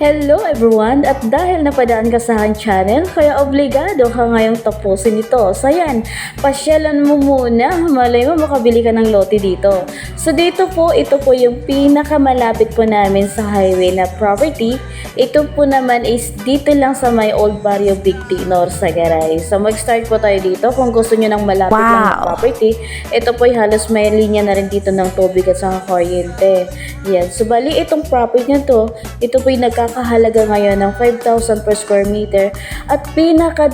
Hello everyone! At dahil napadaan ka sa aking channel, kaya obligado ka ngayong tapusin ito. So yan, pasyalan mo muna. Malay mo makabili ka ng lote dito. So dito po, ito po yung pinakamalapit po namin sa highway na property. Ito po naman is dito lang sa may Old Barrio Big Tinor sa Garay. So mag-start po tayo dito kung gusto nyo ng malapit lang na Wow. property. Ito po ay halos may linya na rin dito ng tubig at saka kuryente. Yan. So bali itong property na to, ito po yung nagkakahalaga ngayon ng 5,000 per square meter. At pinaka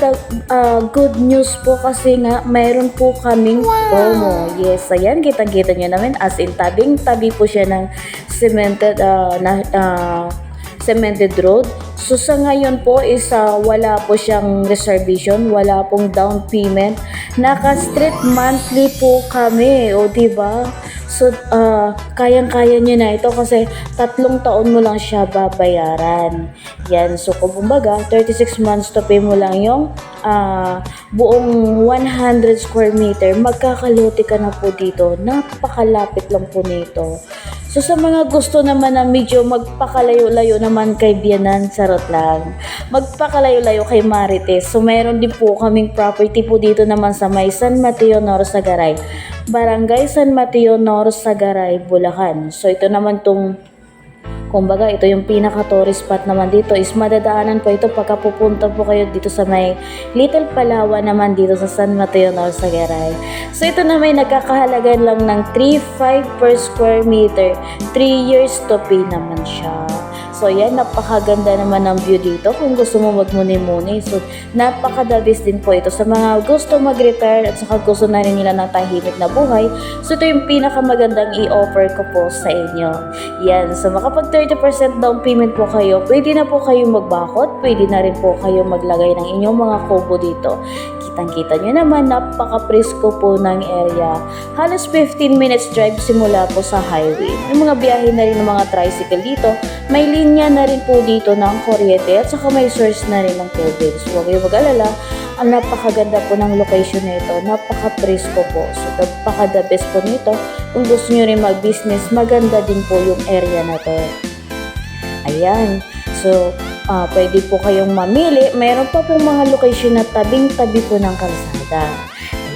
ah, good news po kasi nga mayroon po kaming promo. Yes, ayan, kitang-kita nyo namin as in tabing-tabi po siya ng cemented ah, na ah, cemented road. So sa ngayon po is ah, wala po siyang reservation, wala pong down payment. Naka-street monthly po kami, o di ba? So ah, kayang-kaya niyo na ito kasi tatlong taon mo lang siya babayaran. Yan, so kumbaga 36 months to pay mo lang yung ah, buong 100 square meter, magkakalote ka na po dito. Napakalapit lang po nito. So sa mga gusto naman na medyo magpakalayo-layo naman kay Bianan, sarot lang. Magpakalayo-layo kay Marites. So meron din po kaming property po dito naman sa may San Mateo North Sagaray. Barangay San Mateo North Sagaray, Bulacan. So ito naman tong Kumbaga, ito yung pinaka-tourist spot naman dito is madadaanan po ito pagka pupunta po kayo dito sa may Little Palawan naman dito sa San Mateo, North Sagaray. So ito na may nagkakahalaga lang ng 3.5 per square meter. 3 years to pay naman siya. So yan, napakaganda naman ng view dito kung gusto mo magmuni-muni. So napakadabis din po ito sa mga gusto mag-retire at saka gusto na rin nila ng tahimik na buhay. So ito yung pinakamagandang i-offer ko po sa inyo. Yan, so makapag 30% down payment po kayo, pwede na po kayo magbakot, pwede na rin po kayo maglagay ng inyong mga kubo dito. Kitang-kita nyo naman, napaka-presko po ng area. Halos 15 minutes drive simula po sa highway. May mga biyahe na rin ng mga tricycle dito. May linya na rin po dito ng kuryente at saka may source na rin ng tubig. So huwag kayo mag-alala, ang napakaganda po ng location nito. Napaka-presko po. So napaka-the best po nito. Kung gusto nyo rin mag-business, maganda din po yung area na to. Ayan. So, ah, pwede po kayong mamili. Meron pa pong mga location na tabing-tabi po ng kalsada.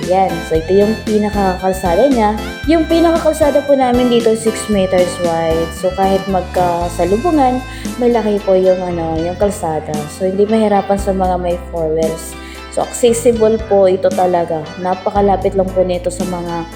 Ayan. So, ito yung pinakakalsada niya. Yung pinakakalsada po namin dito 6 meters wide. So, kahit magkasalubungan, malaki po yung, ano, yung kalsada. So, hindi mahirapan sa mga may four wheels. So, accessible po ito talaga. Napakalapit lang po nito sa mga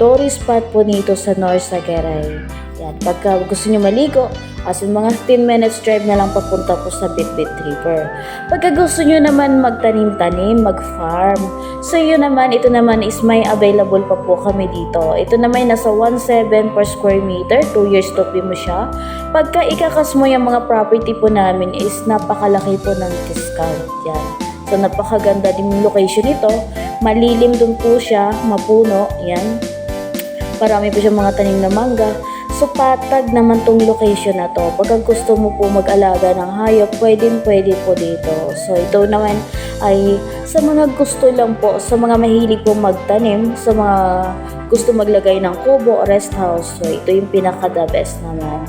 tourist spot po nito sa North Sagaray. Yan, pagka gusto nyo maligo, as in mga 10 minutes drive na lang papunta po sa Bitbit River. Pagka gusto nyo naman magtanim-tanim, mag-farm, so yun naman, ito naman is may available pa po kami dito. Ito naman nasa 1.7 per square meter, 2 years to pay mo siya. Pagka ikakas mo yung mga property po namin is napakalaki po ng discount yan. So napakaganda din yung location nito. Malilim dun po siya, mapuno, yan. Parami po siya mga tanim na mangga. So, patag naman tong location na to. Pagka gusto mo po mag-alaga ng hayop, pwedeng pwede po dito. So, ito naman ay sa mga gusto lang po, sa mga mahilig po magtanim, sa mga gusto maglagay ng kubo o rest house. So, ito yung pinaka-the best naman.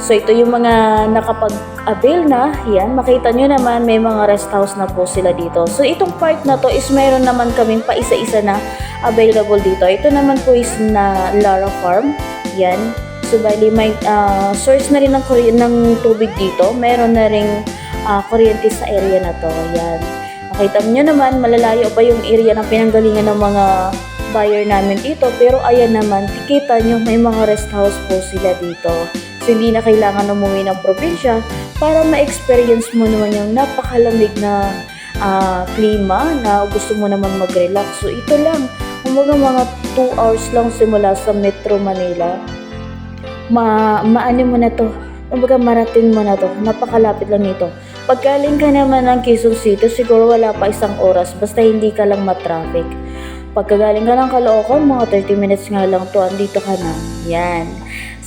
So, ito yung mga nakapag-avail na. Yan, makita nyo naman, may mga rest house na po sila dito. So, itong part na to is mayroon naman kaming pa isa-isa na available dito. Ito naman po is na Lara Farm. Yan. So, bali, may ah, source na rin ng, ng tubig dito. Meron na rin ah, kuryente sa area na to. Yan. Makita nyo naman, malalayo pa yung area ng pinanggalingan ng mga buyer namin dito. Pero ayan naman, kita nyo, may mga rest house po sila dito. So, hindi na kailangan umuwi ng probinsya para ma-experience mo naman yung napakalamig na ah, klima na gusto mo naman mag-relax. So, ito lang. Umaga mga 2 hours lang simula sa Metro Manila. Ma maano mo na to. Kumbaga marating mo na to. Napakalapit lang nito. Paggaling ka naman ng Quezon City, siguro wala pa isang oras basta hindi ka lang matraffic. Pagkagaling ka ng Caloocan, mga 30 minutes nga lang to, andito ka na. Yan.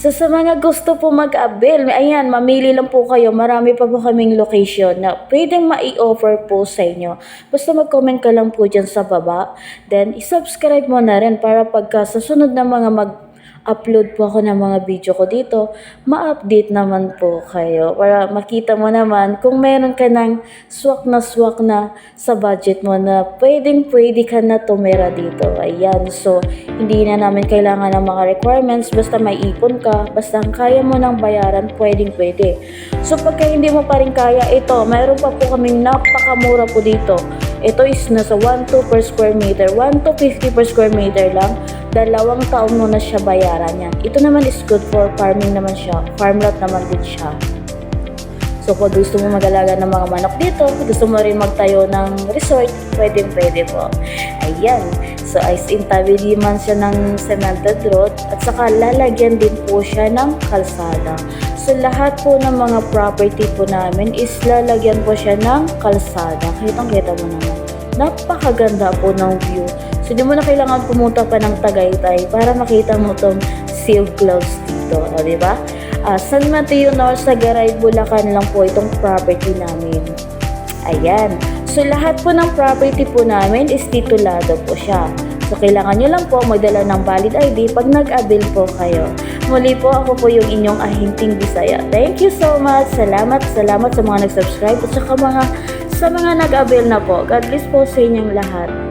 So sa mga gusto po mag-avail, ayan, mamili lang po kayo. Marami pa po kaming location na pwedeng mai-offer po sa inyo. Basta mag-comment ka lang po dyan sa baba. Then, isubscribe mo na rin para pagka sa sunod na mga mag upload po ako ng mga video ko dito, ma-update naman po kayo para makita mo naman kung meron ka ng swak na swak na sa budget mo na pwedeng pwede ka na tumira dito. Ayan, so hindi na namin kailangan ng mga requirements basta may ipon ka, basta kaya mo ng bayaran, pwedeng pwede. So pagka hindi mo pa rin kaya, ito, mayroon pa po kaming napakamura po dito. Ito is nasa 1 to per square meter, 1 to 50 per square meter lang. Dalawang taon mo na siya bayaran yan. Ito naman is good for farming naman siya. Farm lot naman din siya. So pag gusto mo mag-alaga ng mga manok dito, gusto mo rin magtayo ng resort, pwede pwede po. Ayan. So as in tabi man siya ng cemented road at saka lalagyan din po siya ng kalsada. So lahat po ng mga property po namin is lalagyan po siya ng kalsada. Kitang kita mo naman. Napakaganda po ng view. So di mo na kailangan pumunta pa ng Tagaytay para makita mo tong of clouds dito. O, di ba? Ah, San Mateo North sa Garay, Bulacan lang po itong property namin. Ayan. So, lahat po ng property po namin is titulado po siya. So, kailangan nyo lang po magdala ng valid ID pag nag-avail po kayo. Muli po, ako po yung inyong ahinting Bisaya. Thank you so much. Salamat, salamat sa mga nag-subscribe at saka mga, sa mga nag-avail na po. God bless po sa inyong lahat.